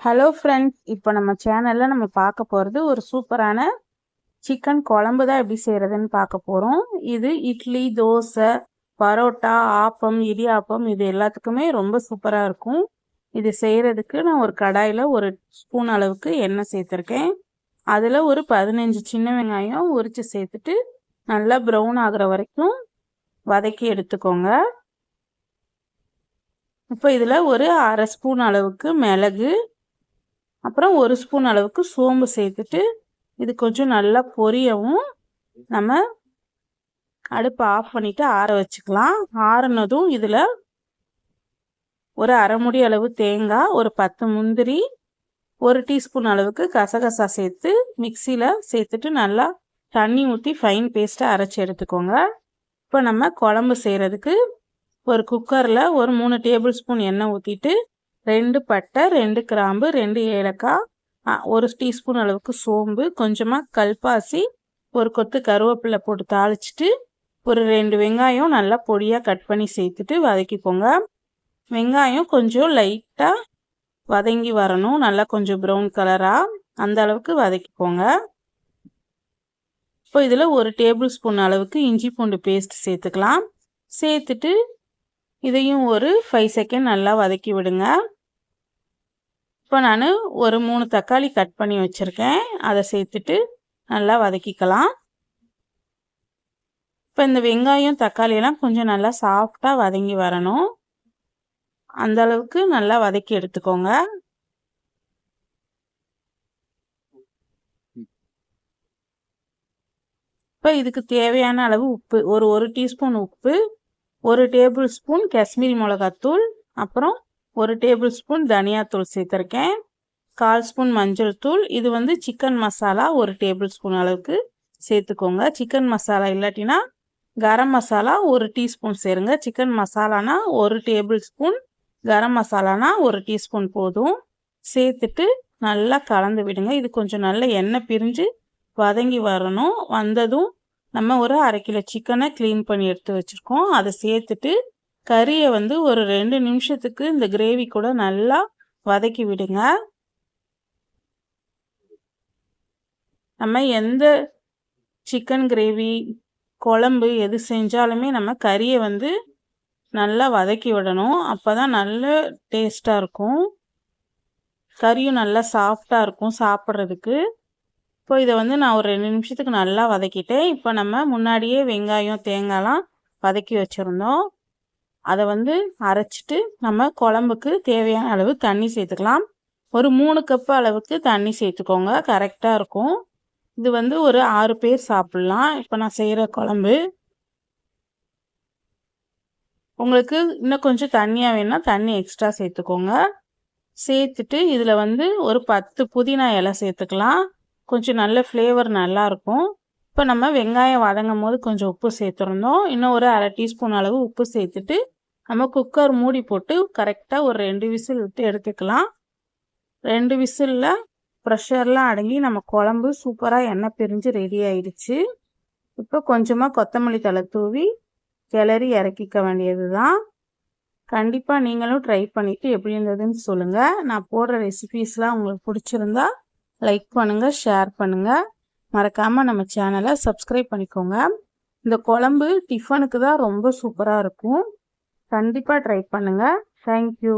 Hello friends இப்போ நம்ம சேனலில் நம்ம பார்க்க போகிறது ஒரு சூப்பரான சிக்கன் குழம்பு தான் எப்படி செய்கிறதுன்னு பார்க்க போகிறோம் இது இட்லி தோசை பரோட்டா ஆப்பம் இடியாப்பம் இது எல்லாத்துக்குமே ரொம்ப சூப்பராக இருக்கும். இது செய்கிறதுக்கு நான் ஒரு கடாயில் ஒரு ஸ்பூன் அளவுக்கு எண்ணெய் சேர்த்துருக்கேன். அதில் ஒரு பதினஞ்சு சின்ன வெங்காயம் உரித்து சேர்த்துட்டு நல்லா ப்ரௌன் ஆகிற வரைக்கும் வதக்கி எடுத்துக்கோங்க. இப்போ இதில் ஒரு அரை ஸ்பூன் அளவுக்கு மிளகு அப்புறம் ஒரு ஸ்பூன் அளவுக்கு சோம்பு சேர்த்துட்டு இது கொஞ்சம் நல்லா பொரியவும். நம்ம அடுப்பை ஆஃப் பண்ணிவிட்டு ஆற வச்சுக்கலாம். ஆறுனதும் இதில் ஒரு அரை முடி அளவு தேங்காய் ஒரு பத்து முந்திரி ஒரு டீஸ்பூன் அளவுக்கு கசகசா சேர்த்து மிக்சியில் சேர்த்துட்டு நல்லா தண்ணி ஊற்றி ஃபைன் பேஸ்ட்டாக அரைச்சி எடுத்துக்கோங்க. இப்போ நம்ம குழம்பு செய்கிறதுக்கு ஒரு குக்கரில் ஒரு மூணு டேபிள் ஸ்பூன் எண்ணெய் ஊற்றிட்டு ரெண்டு பட்டை ரெண்டு கிராம்பு ரெண்டு ஏலக்காய் ஒரு டீஸ்பூன் அளவுக்கு சோம்பு கொஞ்சமாக கல்பாசி ஒரு கொத்து கருவேப்பிலை போட்டு தாளிச்சிட்டு ஒரு ரெண்டு வெங்காயம் நல்லா பொடியாக கட் பண்ணி சேர்த்துட்டு வதக்கிக்கோங்க. வெங்காயம் கொஞ்சம் லைட்டாக வதங்கி வரணும். நல்லா கொஞ்சம் ப்ரௌன் கலராக அந்த அளவுக்கு வதக்கிக்கோங்க. இப்போ இதில் ஒரு டேபிள் ஸ்பூன் அளவுக்கு இஞ்சி பூண்டு பேஸ்ட் சேர்த்துக்கலாம். சேர்த்துட்டு இதையும் ஒரு ஃபைவ் செகண்ட் நல்லா வதக்கி விடுங்க. இப்போ நான் ஒரு மூணு தக்காளி கட் பண்ணி வச்சுருக்கேன். அதை சேர்த்துட்டு நல்லா வதக்கிக்கலாம். இப்போ இந்த வெங்காயம் தக்காளியெல்லாம் கொஞ்சம் நல்லா சாஃப்டாக வதங்கி வரணும். அந்த அளவுக்கு நல்லா வதக்கி எடுத்துக்கோங்க. இப்போ இதுக்கு தேவையான அளவு உப்பு ஒரு ஒரு டீஸ்பூன் உப்பு ஒரு டேபிள் ஸ்பூன் காஷ்மீரி மிளகாத்தூள் அப்புறம் ஒரு டேபிள் ஸ்பூன் தனியாத்தூள் சேர்த்துருக்கேன். கால் ஸ்பூன் மஞ்சள் தூள். இது வந்து சிக்கன் மசாலா ஒரு டேபிள் ஸ்பூன் அளவுக்கு சேர்த்துக்கோங்க. சிக்கன் மசாலா இல்லாட்டினா கரம் மசாலா ஒரு டீஸ்பூன் சேருங்க. சிக்கன் மசாலானா ஒரு டேபிள் ஸ்பூன் கரம் மசாலானா ஒரு டீஸ்பூன் போதும். சேர்த்துட்டு நல்லா கலந்து விடுங்க. இது கொஞ்சம் நல்ல எண்ணெய் பிரிஞ்சு வதங்கி வரணும். வந்ததும் நம்ம ஒரு அரை கிலோ சிக்கனை க்ளீன் பண்ணி எடுத்து வச்சுருக்கோம். அதை சேர்த்துட்டு கறியை வந்து ஒரு ரெண்டு நிமிஷத்துக்கு இந்த கிரேவி கூட நல்லா வதக்கி விடுங்க. நம்ம எந்த சிக்கன் கிரேவி குழம்பு எது செஞ்சாலுமே நம்ம கறியை வந்து நல்லா வதக்கி விடணும். அப்போ தான் நல்ல டேஸ்ட்டாக இருக்கும். கறியும் நல்லா சாஃப்டாக இருக்கும் சாப்பிட்றதுக்கு. இப்போ இதை வந்து நான் ஒரு ரெண்டு நிமிஷத்துக்கு நல்லா வதக்கிட்டேன். இப்போ நம்ம முன்னாடியே வெங்காயம் தேங்காய்லாம் வதக்கி வச்சுருந்தோம். அதை வந்து அரைச்சிட்டு நம்ம குழம்புக்கு தேவையான அளவு தண்ணி சேர்த்துக்கலாம். ஒரு மூணு கப்பு அளவுக்கு தண்ணி சேர்த்துக்கோங்க. கரெக்டாக இருக்கும். இது வந்து ஒரு ஆறு பேர் சாப்பிட்லாம். இப்போ நான் செய்கிற குழம்பு. உங்களுக்கு இன்னும் கொஞ்சம் தண்ணியாக வேணால் தண்ணி எக்ஸ்ட்ரா சேர்த்துக்கோங்க. சேர்த்துட்டு இதில் வந்து ஒரு பத்து புதினா இலை சேர்த்துக்கலாம். கொஞ்சம் நல்ல ஃப்ளேவர் நல்லாயிருக்கும் இப்போ நம்ம வெங்காயம் வதங்கும் போது கொஞ்சம் உப்பு சேர்த்துருந்தோம் இன்னும் ஒரு அரை டீஸ்பூன் அளவு உப்பு சேர்த்துட்டு நம்ம குக்கர் மூடி போட்டு கரெக்டாக ஒரு ரெண்டு விசில் விட்டு எடுத்துக்கலாம். ரெண்டு விசிலில் ப்ரெஷர்லாம் அடங்கி நம்ம குழம்பு சூப்பராக எண்ணெய் பிரிஞ்சு ரெடி ஆயிடுச்சு. இப்போ கொஞ்சமாக கொத்தமல்லி தலை தூவி கிளறி இறக்கிக்க வேண்டியது தான் கண்டிப்பாக நீங்களும் ட்ரை பண்ணிவிட்டு எப்படி இருந்ததுன்னு சொல்லுங்கள் நான் போடுற ரெசிபீஸ்லாம் உங்களுக்கு பிடிச்சிருந்தா லைக் பண்ணுங்கள் ஷேர் பண்ணுங்கள் மறக்காமல் நம்ம சேனலை சப்ஸ்கிரைப் பண்ணிக்கோங்க. இந்த குழம்பு டிஃபனுக்கு தான் ரொம்ப சூப்பராக இருக்கும். கண்டிப்பாக ட்ரை பண்ணுங்கள் தேங்க்யூ